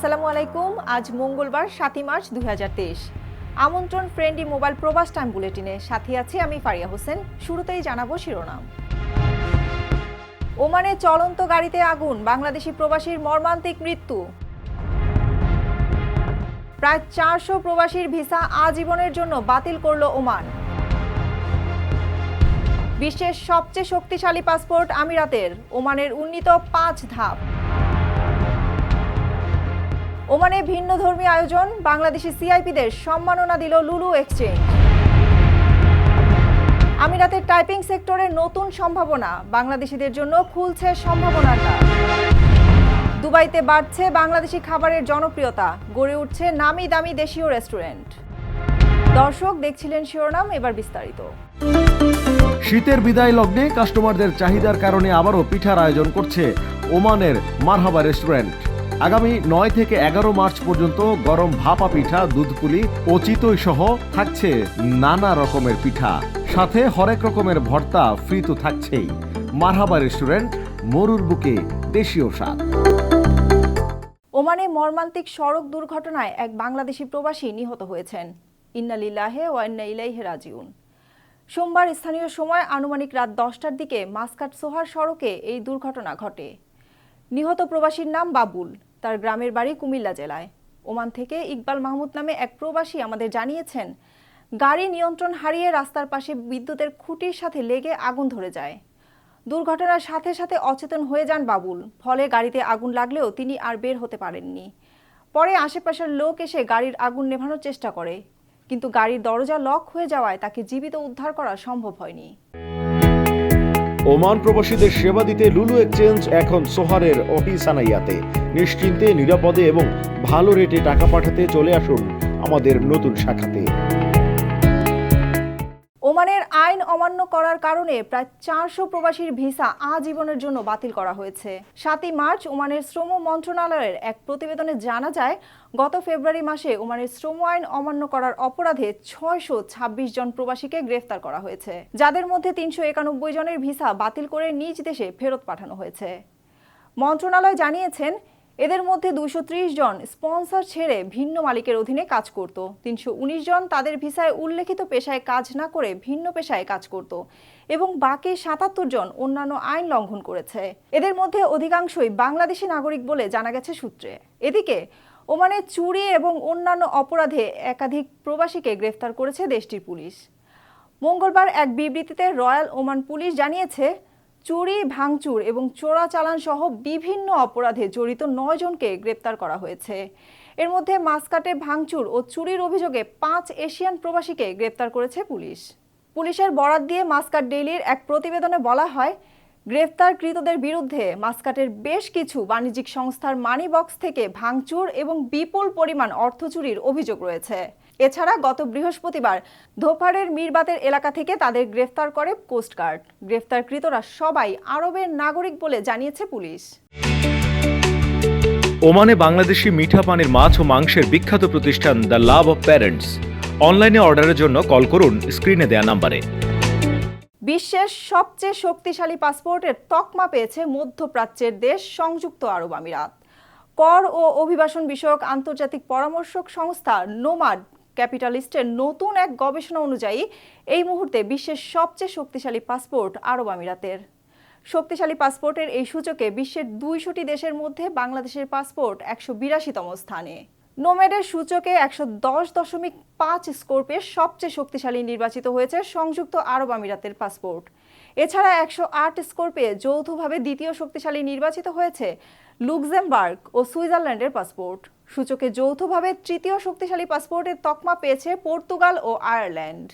আসসালামু আলাইকুম। আজ মঙ্গলবার, সাতই মার্চ দুই আমন্ত্রণ ফ্রেন্ডলি মোবাইল প্রবাস টাইম বুলেটিনে। সাথে আছি আমি ফারিয়া হোসেন। শুরুতেই জানাব শিরোনাম। ওমানে চলন্ত গাড়িতে আগুন, বাংলাদেশি প্রবাসীর মর্মান্তিক মৃত্যু। প্রায় চারশো প্রবাসীর ভিসা আজীবনের জন্য বাতিল করল ওমান। বিশ্বের সবচেয়ে শক্তিশালী পাসপোর্ট আমিরাতের, ওমানের উন্নীত পাঁচ ধাপ। ওমানে ভিন্ন ধর্মী আয়োজন, বাংলাদেশি সিআইপিদের সম্মাননা দিল লুলু এক্সচেঞ্জ। আমিরাতের টাইপিং সেক্টরে নতুন সম্ভাবনা, বাংলাদেশিদের জন্য খুলছে সম্ভাবনাটা। দুবাইতে বাড়ছে বাংলাদেশি খাবারের জনপ্রিয়তা, গড়ে উঠছে নামি দামি দেশীয় রেস্টুরেন্ট। দর্শক, দেখছিলেন শিরোনাম, এবার বিস্তারিত। শীতের বিদায় লগ্নে কাস্টমারদের চাহিদার কারণে আবারও পিঠার আয়োজন করছে ওমানের মারহাবা রেস্টুরেন্ট। আগামী নয় থেকে এগারো মার্চ পর্যন্ত গরম ভাপা পিঠা, দুধপুলি ও চিতই সহ থাকছে নানা রকমের পিঠা। সাথে হরেক রকমের ভর্তা ফ্রি তো থাকছেই। মারহাবা রেস্টুরেন্ট মরুর বুকে দেশীয় স্বাদ। ওমানে মর্মান্তিক সড়ক দুর্ঘটনায় এক বাংলাদেশি প্রবাসী নিহত হয়েছেন। ইন্নালিল্লাহে ও ইন্না ইলাইহে রাজিউন। সোমবার স্থানীয় সময় আনুমানিক রাত দশটার দিকে মাসকাট সোহার সড়কে এই দুর্ঘটনা ঘটে। নিহত প্রবাসীর নাম বাবুল। তার গ্রামের বাড়ি কুমিল্লা জেলায়। ওমান থেকে ইকবাল মাহমুদ নামে এক প্রবাসী আমাদের জানিয়েছেন, গাড়ি নিয়ন্ত্রণ হারিয়ে রাস্তার পাশে বিদ্যুতের খুঁটির সাথে লেগে আগুন ধরে যায়। দুর্ঘটনার সাথে সাথে অচেতন হয়ে যান বাবুল, ফলে গাড়িতে আগুন লাগলেও তিনি আর বের হতে পারেননি। পরে আশেপাশের লোক এসে গাড়ির আগুন নেভানোর চেষ্টা করে, কিন্তু গাড়ির দরজা লক হয়ে যাওয়ায় তাকে জীবিত উদ্ধার করা সম্ভব হয়নি। ওমান প্রবাসীদের সেবা দিতে লুলু এক্সচেঞ্জ এখন সোহারের অফিস আনাইয়াতে। নিশ্চিন্তে, নিরাপদে এবং ভালো রেটে টাকা পাঠাতে চলে আসুন আমাদের নতুন শাখাতে। আইন অমান্য করার কারণে প্রায় চারশো প্রবাসীর ভিসা আজীবনের জন্য বাতিল করা হয়েছে। সাতই মার্চ ওমানের শ্রম মন্ত্রণালয়ের এক প্রতিবেদনে জানা যায়, গত ফেব্রুয়ারি মাসে ওমানের শ্রম আইন অমান্য করার অপরাধে ছয়শো ছাব্বিশ জন প্রবাসীকে গ্রেফতার করা হয়েছে, যাদের মধ্যে তিনশো একানব্বই জনের ভিসা বাতিল করে নিজ দেশে ফেরত পাঠানো হয়েছে। মন্ত্রণালয় জানিয়েছেন এদের মধ্যে দুশো জন স্পন্সর ছেড়ে ভিন্ন মালিকের অধীনে কাজ করত। তিনশো উনিশ জন তাদের ভিসায় উল্লেখিত পেশায় কাজ না করে ভিন্ন পেশায় কাজ করত এবং বাকি সাতাত্তর জন অন্যান্য আইন লঙ্ঘন করেছে। এদের মধ্যে অধিকাংশই বাংলাদেশি নাগরিক বলে জানা গেছে সূত্রে। এদিকে, ওমানে চুরি এবং অন্যান্য অপরাধে একাধিক প্রবাসীকে গ্রেফতার করেছে দেশটির পুলিশ। মঙ্গলবার এক বিবৃতিতে রয়্যাল ওমান পুলিশ জানিয়েছে চুরি, ভাঙচুর এবং চোরাচালান সহ বিভিন্ন অপরাধে জড়িত নয় জনকে গ্রেপ্তার করা হয়েছে। এর মধ্যে মাসকাটে ভাঙচুর ও চুরির অভিযোগে পাঁচ এশিয়ান প্রবাসীকে গ্রেপ্তার করেছে পুলিশ। পুলিশের বরাত দিয়ে মাসকাট ডেইলির এক প্রতিবেদনে বলা হয় গ্রেফতারকৃতদের বিরুদ্ধে মাসকাটের বেশ কিছু বাণিজ্যিক সংস্থার মানি বক্স থেকে ভাঙচুর এবং বিপুল পরিমাণ অর্থ চুরির অভিযোগ রয়েছে। এছাড়া গত বৃহস্পতিবার ধোপারের মিরবাতের এলাকা থেকে তাদের গ্রেফতার করে কোস্টগার্ড। গ্রেফতারকৃতরা সবাই আরবের নাগরিক বলে জানিয়েছে পুলিশ। ওমানে বাংলাদেশি মিঠা পানির মাছ ও মাংসের বিখ্যাত প্রতিষ্ঠান দ্য লাভ অফ প্যারেন্টস। অনলাইনে অর্ডারের জন্য কল করুন স্ক্রিনে দেয়া নাম্বারে। বিশ্বের সবচেয়ে শক্তিশালী পাসপোর্টের তকমা পেয়েছে মধ্যপ্রাচ্যের দেশ সংযুক্ত আরব আমিরাত। কর ও অভিবাসন বিষয়ক আন্তর্জাতিক পরামর্শক সংস্থা নোমাড ক্যাপিটালিস্টের নতুন এক গবেষণা অনুযায়ী, এই মুহূর্তে বিশ্বের সবচেয়ে শক্তিশালী পাসপোর্ট আরব আমিরাতের। শক্তিশালী পাসপোর্টের এই সূচকে বিশ্বের দুইশোটি দেশের মধ্যে বাংলাদেশের পাসপোর্ট একশো বিরাশিতম স্থানে। নোমেডের সূচকে একশো দশ দশমিক পাঁচ স্কোর পেয়ে সবচেয়ে শক্তিশালী নির্বাচিত হয়েছে সংযুক্ত আরব আমিরাতের পাসপোর্ট। এছাড়া একশো আট স্কোর পেয়ে যৌথভাবে দ্বিতীয় শক্তিশালী নির্বাচিত হয়েছে লুক্সেমবার্গ ও সুইজারল্যান্ডের পাসপোর্ট। সূচকে যৌথভাবে তৃতীয় শক্তিশালী পাসপোর্টের তকমা পেয়েছে পর্তুগাল ও আয়ারল্যান্ড।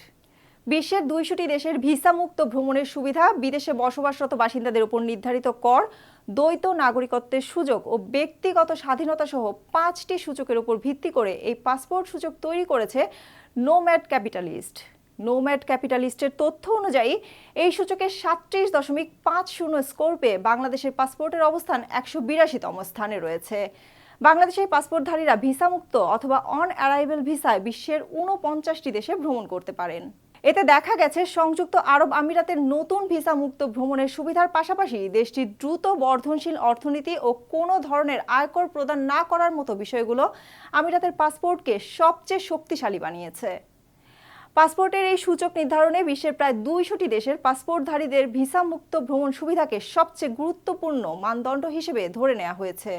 বিশ্বের দুইশোটি দেশের ভিসা মুক্ত ভ্রমণের সুবিধা, বিদেশে বসবাসরত বাসিন্দাদের উপর নির্ধারিত কর, দ্বৈত নাগরিকত্বের সুযোগ ও ব্যক্তিগত স্বাধীনতা সহ পাঁচটি সূচকের উপর ভিত্তি করে এই পাসপোর্ট সূচক তৈরি করেছে নোম্যাড ক্যাপিটালিস্ট নোম্যাড ক্যাপিটালিস্টের তথ্য অনুযায়ী, এই সূচকে সাতত্রিশ দশমিক পাঁচ শূন্য স্কোর পেয়ে বাংলাদেশের পাসপোর্টের অবস্থান একশো বিরাশিতম স্থানে রয়েছে। বাংলাদেশের পাসপোর্টধারীরা ভিসামুক্ত অথবা অন অ্যারাইভেল ভিসায় বিশ্বের ঊনপঞ্চাশটি দেশে ভ্রমণ করতে পারেন। এতে দেখা গেছে, সংযুক্ত আরব আমিরাতের নতুন ভিসা মুক্ত ভ্রমণের সুবিধার পাশাপাশি দেশটির দ্রুত বর্ধনশীল অর্থনীতি ও কোনো ধরনের আয়কর প্রদান না করার মতো বিষয়গুলো আমিরাতের পাসপোর্টকে সবচেয়ে শক্তিশালী বানিয়েছে। পাসপোর্টের এই সূচক নির্ধারণে বিশ্বের প্রায় দুইশোটি দেশের পাসপোর্টধারীদের ভিসা মুক্ত ভ্রমণ সুবিধাকে সবচেয়ে গুরুত্বপূর্ণ মানদণ্ড হিসেবে ধরে নেওয়া হয়েছে।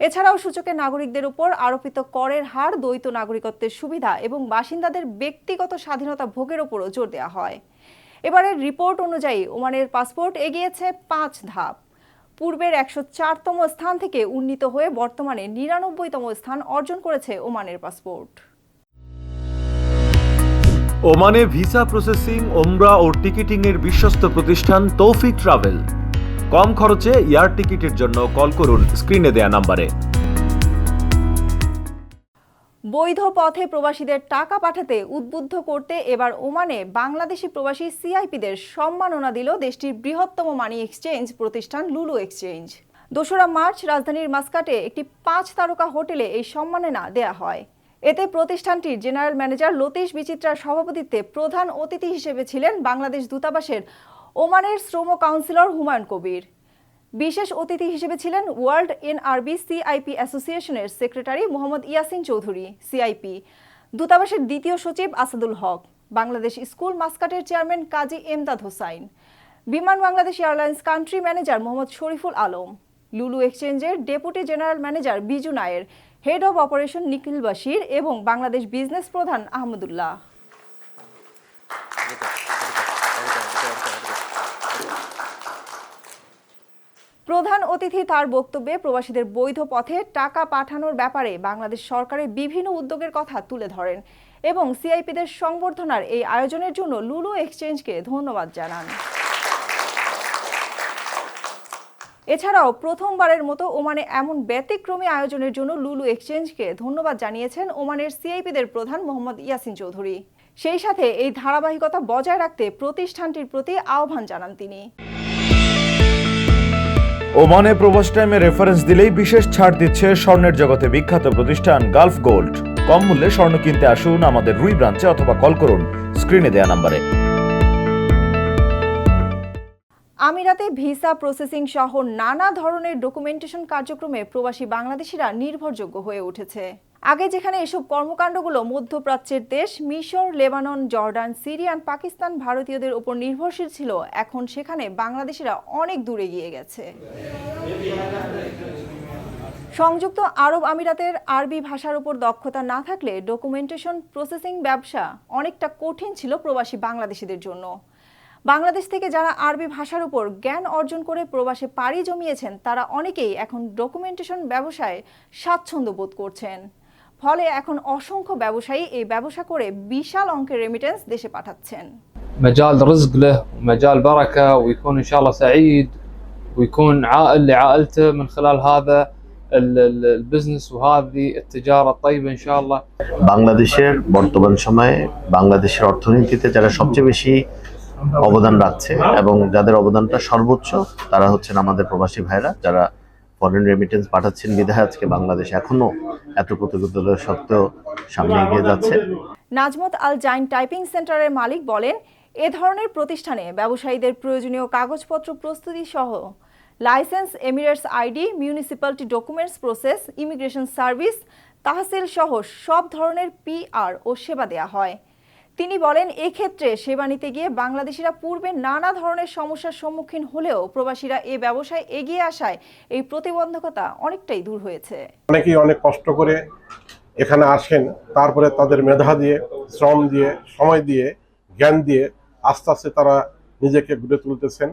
এছাড়াও সূচকে নাগরিকদের উপর আরোপিত করের হার, দ্বৈত নাগরিকত্বের সুবিধা এবং বাসিন্দাদের ব্যক্তিগত স্বাধীনতা ভোগের উপরও জোর দেওয়া হয়। এবারের রিপোর্ট অনুযায়ী ওমানের পাসপোর্ট এগিয়েছে পাঁচ ধাপ। পূর্বের একশো চারতম স্থান থেকে উন্নীত হয়ে বর্তমানে নিরানব্বইতম স্থান অর্জন করেছে ওমানের পাসপোর্ট। ওমানে ভিসা প্রসেসিং, ওমরা ও টিকিটিং এর বিশ্বস্ত প্রতিষ্ঠান তৌফিক ট্রাভেল। কম খরচে এয়ার টিকিটের জন্য কল করুন স্ক্রিনে দেয়া নাম্বারে। বৈধ পথে প্রবাসীদের টাকা পাঠাতে উদ্বুদ্ধ করতে এবার ওমানে বাংলাদেশি প্রবাসী সিআইপিদের সম্মাননা দিল দেশটির বৃহত্তম মানি এক্সচেঞ্জ প্রতিষ্ঠান লুলু এক্সচেঞ্জ। দোসরা মার্চ রাজধানীর মাস্কাটে একটি পাঁচ তারকা হোটেলে এই সম্মাননা দেয়া হয়। এতে প্রতিষ্ঠানটির জেনারেল ম্যানেজার লতীশ বিচিত্রার সভাপতিত্বে প্রধান অতিথি হিসেবে ছিলেন বাংলাদেশ দূতাবাসের ওমানের শ্রম কাউন্সিলর হুমায়ুন কবির। বিশেষ অতিথি হিসেবে ছিলেন ওয়ার্ল্ড এনআরবি সিআইপি অ্যাসোসিয়েশনের সেক্রেটারি মোহাম্মদ ইয়াসিন চৌধুরী, সিআইপি। দূতাবাসের দ্বিতীয় সচিব Asadul Haque, Bangladesh school মাস্কাটের chairman Kazi Emdad Hossain, Biman Bangladesh Airlines country manager Mohammad Shariful Alam, Lulu এক্সচেঞ্জের deputy general manager Biju Nair, head of operation Nikhil Bashir এবং বাংলাদেশ বিজনেস প্রধান আহমদুল্লাহ। প্রধান অতিথি তার বক্তব্যে প্রবাসীদের বৈধ পথে টাকা পাঠানোর ব্যাপারে বাংলাদেশ সরকারের বিভিন্ন উদ্যোগের কথা তুলে ধরেন এবং সিআইপিদের সংবর্ধনার এই আয়োজনের জন্য লুলু এক্সচেঞ্জকে ধন্যবাদ জানান। এছাড়াও প্রথমবারের মতো ওমানে এমন ব্যতিক্রমী আয়োজনের জন্য লুলু এক্সচেঞ্জকে ধন্যবাদ জানিয়েছেন ওমানের সিআইপিদের প্রধান মোহাম্মদ ইয়াসিন চৌধুরী। সেই সাথে এই ধারাবাহিকতা বজায় রাখতে প্রতিষ্ঠানটির প্রতি আহ্বান জানান তিনি। ওমানে প্রবাস টাইমে রেফারেন্স দিলেই বিশেষ ছাড় দিচ্ছে স্বর্ণের জগতে বিখ্যাত প্রতিষ্ঠান গালফ গোল্ড। কম মূল্যে স্বর্ণ কিনতে আসুন আমাদের রুই ব্রাঞ্চে অথবা কল করুন স্ক্রিনে দেয়া নাম্বারে। আমিরাতে ভিসা প্রসেসিং সহ নানা ধরনের ডকুমেন্টেশন কার্যক্রমে প্রবাসী বাংলাদেশিরা নির্ভরযোগ্য হয়ে উঠেছে। আগে যেখানে এসব কর্মকাণ্ডগুলো মধ্যপ্রাচ্যের দেশ, মিশর, লেবানন, জর্ডান, সিরিয়ান, পাকিস্তান ভারতীয়দের উপর নির্ভরশীল ছিল, এখন সেখানে বাংলাদেশিরা অনেক দূরে গিয়ে গেছে। সংযুক্ত আরব আমিরাতের আরবি ভাষার উপর দক্ষতা না থাকলে ডকুমেন্টেশন প্রসেসিং ব্যবসা অনেকটা কঠিন ছিল প্রবাসী বাংলাদেশিদের জন্য। বাংলাদেশ থেকে যারা আরবি ভাষার উপর জ্ঞান অর্জন করে প্রবাসে পাড়ি জমিয়েছেন, তারা অনেকেই এখন ডকুমেন্টেশন ব্যবসায় স্বাচ্ছন্দ্য বোধ করছেন। ফলে এখন অসংখ্য ব্যবসায়ী এই ব্যবসা করে বিশাল অঙ্কের রেমিটেন্স দেশে পাঠাচ্ছেন مجال رزق له ومجال بركه ويكون ان شاء الله سعيد ويكون عائل لعائلته من خلال هذا ال- ال- البزنس وهذه التجاره الطيبه ان شاء الله বাংলাদেশের বর্তমান সময়ে বাংলাদেশের অর্থনীতিতে যারা সবচেয়ে বেশি অবদান রাখছে এবং যাদের অবদানটা সর্বোচ্চ তারা হচ্ছেন আমাদের প্রবাসী ভাইরা যারা ফরেন রেমিটেন্স পাঠাচ্ছেন বিধায় আজকে বাংলাদেশ। এখনও এত প্রতিযোগিতা সত্ত্বেও সামনে এগিয়ে যাচ্ছে। নাজমত আল জাইন টাইপিং সেন্টারের মালিক বলেন, এ ধরনের প্রতিষ্ঠানে ব্যবসায়ীদের প্রয়োজনীয় কাগজপত্র প্রস্তুতি সহ license, Emirates ID, municipality documents process, immigration service, তাহসিল সহ সব ধরনের পিআর ও সেবা দেয়া হয়। তিনি বলেন এক্ষেত্রে সেবা নিতে গিয়ে বাংলাদেশিরা পূর্বে নানা ধরনের সমস্যার সম্মুখীন হলেও প্রবাসীরা এ ব্যবসায় এগিয়ে আসায় এই প্রতিবন্ধকতা অনেকটাই দূর হয়েছে। অনেকেই অনেক কষ্ট করে এখানে আসেন তারপরে তাদের মেধা দিয়ে শ্রম দিয়ে সময় দিয়ে জ্ঞান দিয়ে আস্তে আস্তে তারা নিজেকে গড়ে তুলতেছেন।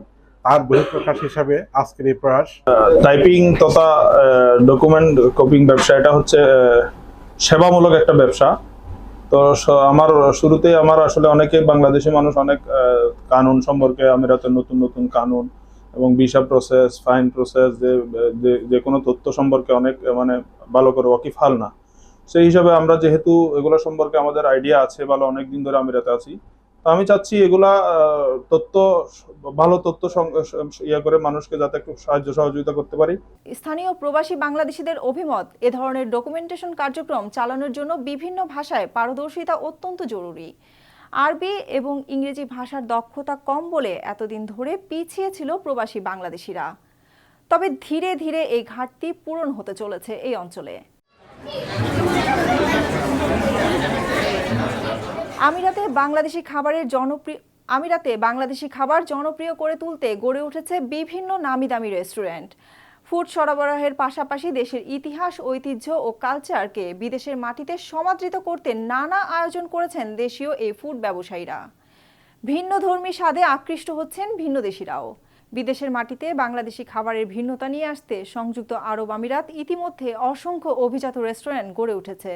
তার বহিঃপ্রকাশ হিসাবে আজকের এই প্রয়াস টাইপিং তথা ডকুমেন্ট কপিং ব্যবসা এটা হচ্ছে সেবামূলক একটা ব্যবসা। তো আমার শুরুতেই আমার আসলে অনেকে বাংলাদেশি মানুষ, অনেক কানুন সম্পর্কে আমিরাতের নতুন নতুন কানুন এবং ভিসা প্রসেস ফাইন প্রসেস যে, যে- কোনো তথ্য সম্পর্কে অনেক মানে ভালো করে ওয়াকিফাল না। সেই হিসাবে আমরা যেহেতু এগুলো সম্পর্কে আমাদের আইডিয়া আছে ভালো অনেক দিন ধরে আমিরাতে আছি তো আমি চাচ্ছি এগুলা তথ্য, ভালো তথ্য ইয়ে করে মানুষকে যাতে একটু সাহায্য, সহযোগিতা করতে পারি। স্থানীয় প্রবাসী বাংলাদেশিদের অভিমত, এ ধরনের ডকুমেন্টেশন কার্যক্রম চালানোর জন্য বিভিন্ন ভাষায় পারদর্শিতা অত্যন্ত জরুরি। আরবি এবং ইংরেজি ভাষার দক্ষতা কম বলে এতদিন ধরে পিছিয়ে ছিল প্রবাসী বাংলাদেশিরা। তবে ধীরে ধীরে এই ঘাটতি পূরণ হতে চলেছে এই অঞ্চলে। আমিরাতে বাংলাদেশি খাবারের জনপ্রিয়, আমিরাতে বাংলাদেশি খাবার জনপ্রিয় করে তুলতে গড়ে উঠেছে বিভিন্ন নামি দামি রেস্টুরেন্ট। ফুড সরবরাহের পাশাপাশি দেশের ইতিহাস, ঐতিহ্য ও কালচারকে বিদেশের মাটিতে সমাদৃত করতে নানা আয়োজন করেছেন দেশীয় এই ফুড ব্যবসায়ীরা। ভিন্ন ধর্মী স্বাদে আকৃষ্ট হচ্ছেন ভিন্ন দেশিরাও। বিদেশের মাটিতে বাংলাদেশি খাবারের ভিন্নতা নিয়ে আসতে সংযুক্ত আরব আমিরাত ইতিমধ্যে অসংখ্য অভিজাত রেস্টুরেন্ট গড়ে উঠেছে।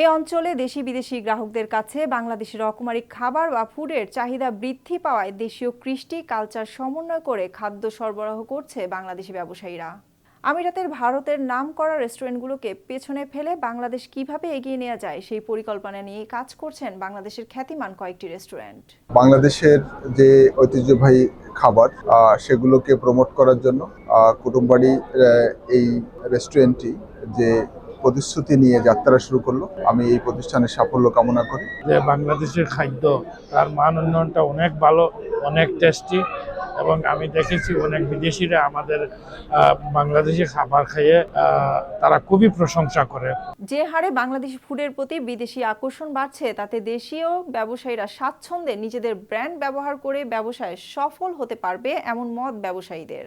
এই অঞ্চলে দেশি বিদেশি গ্রাহকদের কাছে বাংলাদেশি রকমারি খাবার বা ফুডের চাহিদা বৃদ্ধি পাওয়ায় দেশীয় কৃষ্টি কালচার সমন্বয় করে খাদ্য সরবরাহ করছে বাংলাদেশি ব্যবসায়ীরা। আমিরাতের ভারতের নাম করা রেস্টুরেন্টগুলোকে পেছনে ফেলে বাংলাদেশ কীভাবে এগিয়ে নেওয়া যায় সেই পরিকল্পনা নিয়ে কাজ করছেন বাংলাদেশের খ্যাতিমান কয়েকটি রেস্টুরেন্ট। বাংলাদেশের যে ঐতিহ্যবাহী খাবার সেগুলোকে প্রমোট করার জন্য কুটুমবাড়ি এই রেস্টুরেন্টটি যে প্রতিশ্রুতি নিয়ে যাত্রা শুরু করল। আমি এই প্রতিষ্ঠানের সাফল্য কামনা করি। যে বাংলাদেশের খাদ্য তার মান উন্নয়নটা অনেক ভালো অনেক টেস্টি এবং আমি দেখেছি অনেক বিদেশিরা আমাদের বাংলাদেশি খাবার খেয়ে আহ, তারা খুবই প্রশংসা করে। যে হারে বাংলাদেশি ফুডের প্রতি বিদেশি আকর্ষণ বাড়ছে তাতে দেশীয় ব্যবসায়ীরা স্বাচ্ছন্দ্যে নিজেদের ব্র্যান্ড ব্যবহার করে ব্যবসায় সফল হতে পারবে এমন মত ব্যবসায়ীদের।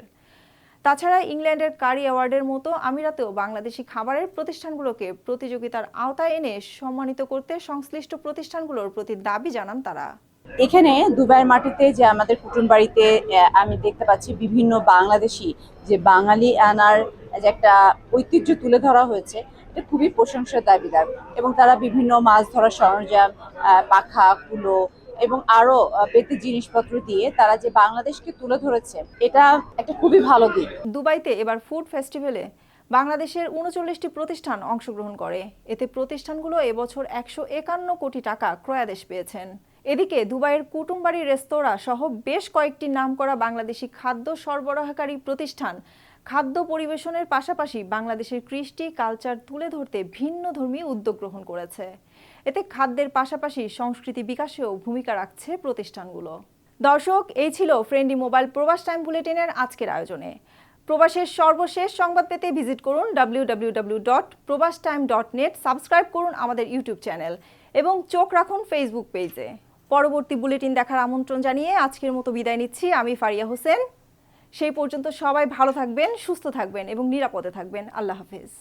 তাছাড়া ইংল্যান্ডের কারি অ্যাওয়ার্ডের মতো আমিরাতেও বাংলাদেশি খাবারের প্রতিষ্ঠানগুলোকে প্রতিযোগিতার আওতায় এনে সম্মানিত করতে সংশ্লিষ্ট প্রতিষ্ঠানগুলোর প্রতি দাবি জানান তারা। এখানে দুবাইয়ের মাটিতে যে আমাদের কুটুম বাড়িতে আমি দেখতে পাচ্ছি বিভিন্ন বাংলাদেশি যে বাঙালি আনার যে একটা ঐতিহ্য তুলে ধরা হয়েছে, এটা খুবই প্রশংসার দাবিদার। এবং তারা বিভিন্ন মাছ ধরার সরঞ্জাম পাখা, কুলো এবং আরও পেতে জিনিসপত্র দিয়ে তারা যে বাংলাদেশকে তুলে ধরেছে, এটা একটা খুবই ভালো দিক। দুবাইতে এবার ফুড ফেস্টিভ্যালে বাংলাদেশের উনচল্লিশটি প্রতিষ্ঠান অংশগ্রহণ করে। এতে প্রতিষ্ঠানগুলো এবছর একশো একান্ন কোটি টাকা ক্রয়াদেশ পেয়েছেন। এদিকে দুবাইয়ের কুটুমবাড়ি রেস্তোরাঁ সহ বেশ কয়েকটি নামকরা বাংলাদেশি খাদ্য সরবরাহকারী প্রতিষ্ঠান খাদ্য পরিবেশনের পাশাপাশি বাংলাদেশের কৃষ্টি কালচার তুলে ধরতে ভিন্ন ধর্মী উদ্যোগ গ্রহণ করেছে। এতে খাদ্যের পাশাপাশি সংস্কৃতি বিকাশেও ভূমিকা রাখছে প্রতিষ্ঠানগুলো। দর্শক, এই ছিল ফ্রেন্ডি মোবাইল প্রবাস টাইম বুলেটিনের আজকের আয়োজনে। প্রবাসের সর্বশেষ সংবাদ পেতে ভিজিট করুন W dot Probash time dot net subscribe করুন আমাদের ইউটিউব চ্যানেল এবং চোখ রাখুন ফেসবুক পেজে পরবর্তী বুলেটিন দেখার আমন্ত্রণ জানিয়ে আজকের মতো বিদায় নিচ্ছি আমি ফারিয়া হোসেন। সেই পর্যন্ত সবাই ভালো থাকবেন, সুস্থ থাকবেন এবং নিরাপদে থাকবেন। আল্লাহ হাফেজ।